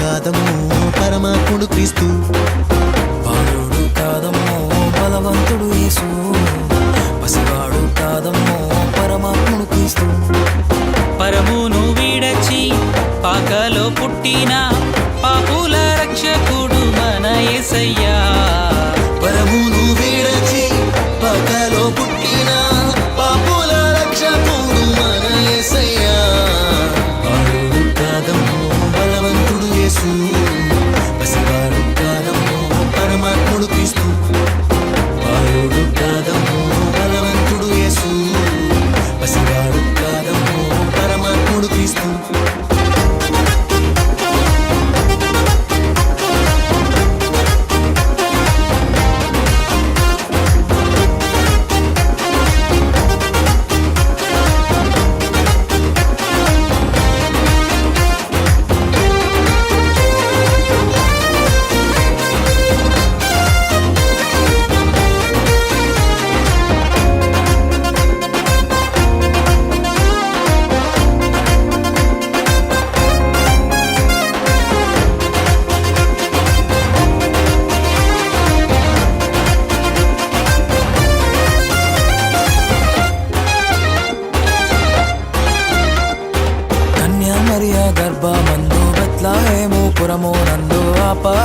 కాదము పరమాత్ముడు క్రీస్తు. బాలుడు కాదము బలవంతుడు యేసు. పసివాడు కాదము పరమాత్ముడు క్రీస్తు. పరమును వీడచి పాకలో పుట్టిన పాపుల రక్షకుడు మన ఏసయ్యా.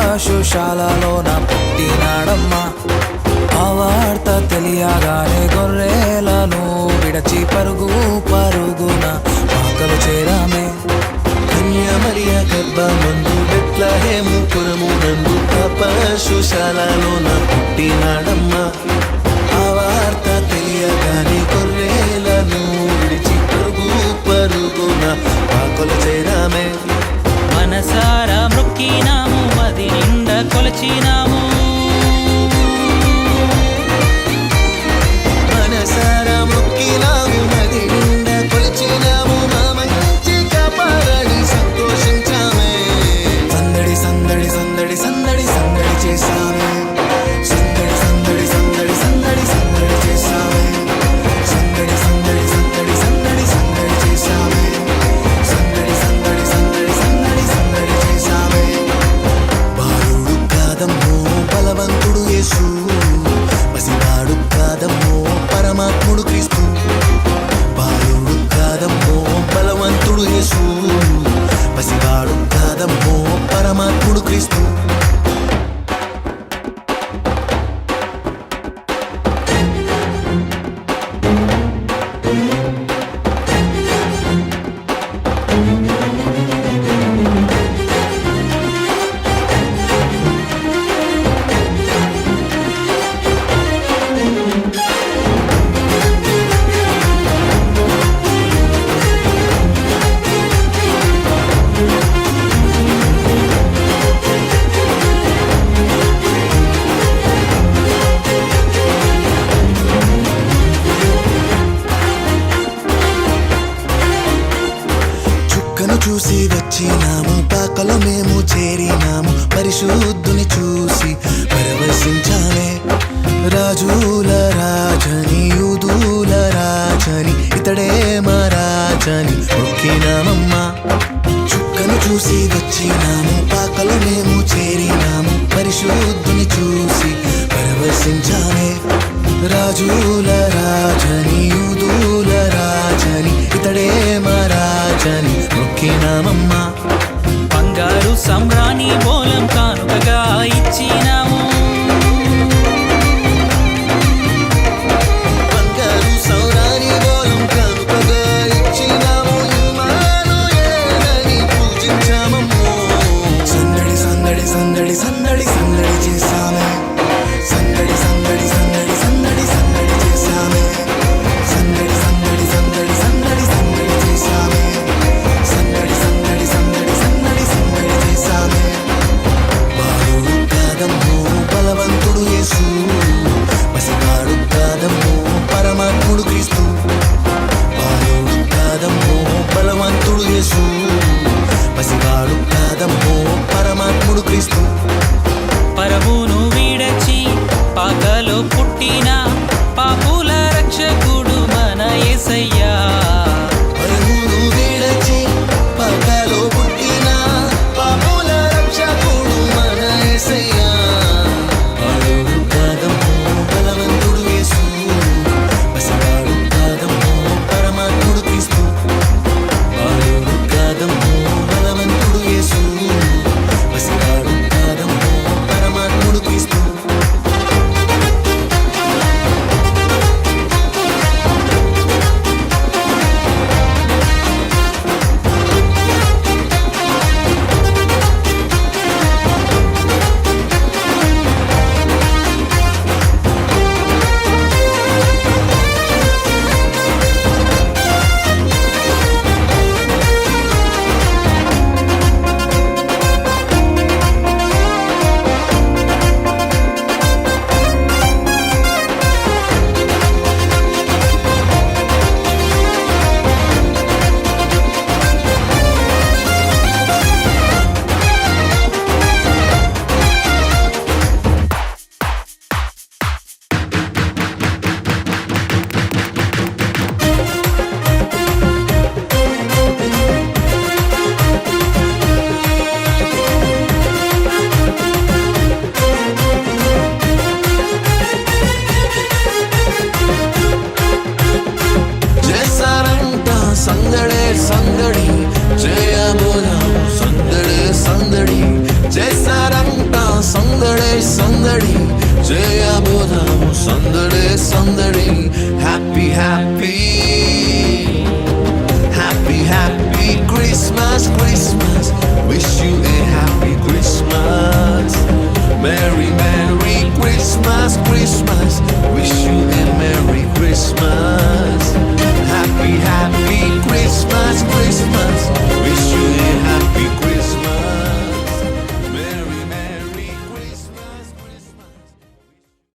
పశుశాలలో నా పుట్టినాడమ్మా. ఆ వార్త తెలియగానే గొర్రెలను విడచి పరుగు పరుగున ఆకలు చేరామే. మరియ గర్భ మందు బెట్లహేము పురము నందు పాప శుశాలలో నా పుట్టినాడమ్మా. కొలచినా పదం ఓ పరమాత్ముడు క్రీస్తు. చూసి వచ్చినాము. పాకల మేము చేరినాము. పరిశుద్ధుని చూసి పరవశించాలే. రాజుల రాజని యూదుల రాజని ఇతడే మా రాజని ఒక్కినామమ్మా చుక్కను చూసి వచ్చినాము. పాకల మేము చేరినాము. పరిశుద్ధుని చూసి పరవశించాలే. రాజుల రాజని புட்டினா సందడి జయ బోలా సందడి సందడి జయ సారంట సందడి సందడి జయ బోలా సందడి సందడి